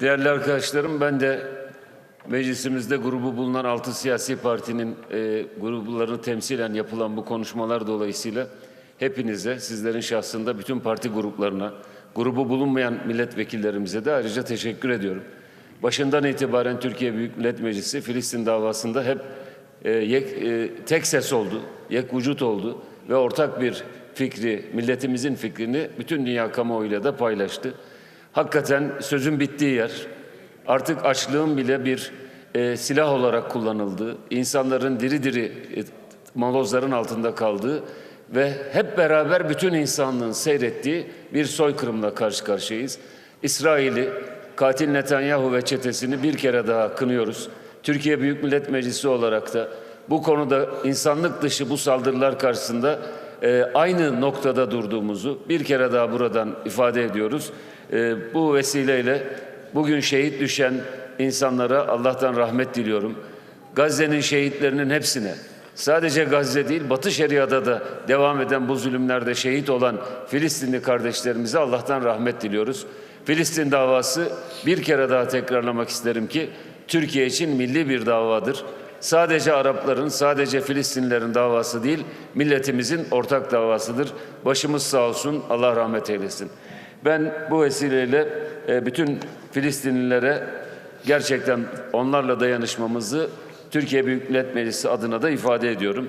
Değerli arkadaşlarım ben de meclisimizde grubu bulunan altı siyasi partinin e, gruplarını temsilen yapılan bu konuşmalar dolayısıyla hepinize, sizlerin şahsında bütün parti gruplarına, grubu bulunmayan milletvekillerimize de ayrıca teşekkür ediyorum. Başından itibaren Türkiye Büyük Millet Meclisi Filistin davasında hep e, yek, e, tek ses oldu, yek vücut oldu ve ortak bir fikri, milletimizin fikrini bütün dünya kamuoyuyla da paylaştı. Hakikaten sözün bittiği yer, artık açlığın bile bir e, silah olarak kullanıldığı, insanların diri diri e, molozların altında kaldığı ve hep beraber bütün insanlığın seyrettiği bir soykırımla karşı karşıyayız. İsrail'i, katil Netanyahu ve çetesini bir kere daha kınıyoruz. Türkiye Büyük Millet Meclisi olarak da bu konuda insanlık dışı bu saldırılar karşısında e, aynı noktada durduğumuzu bir kere daha buradan ifade ediyoruz. E, bu vesileyle bugün şehit düşen insanlara Allah'tan rahmet diliyorum. Gazze'nin şehitlerinin hepsine sadece Gazze değil Batı Şeria'da da devam eden bu zulümlerde şehit olan Filistinli kardeşlerimize Allah'tan rahmet diliyoruz. Filistin davası bir kere daha tekrarlamak isterim ki Türkiye için milli bir davadır. Sadece Arapların, sadece Filistinlilerin davası değil, milletimizin ortak davasıdır. Başımız sağ olsun, Allah rahmet eylesin. Ben bu vesileyle e, bütün Filistinlilere gerçekten onlarla dayanışmamızı Türkiye Büyük Millet Meclisi adına da ifade ediyorum.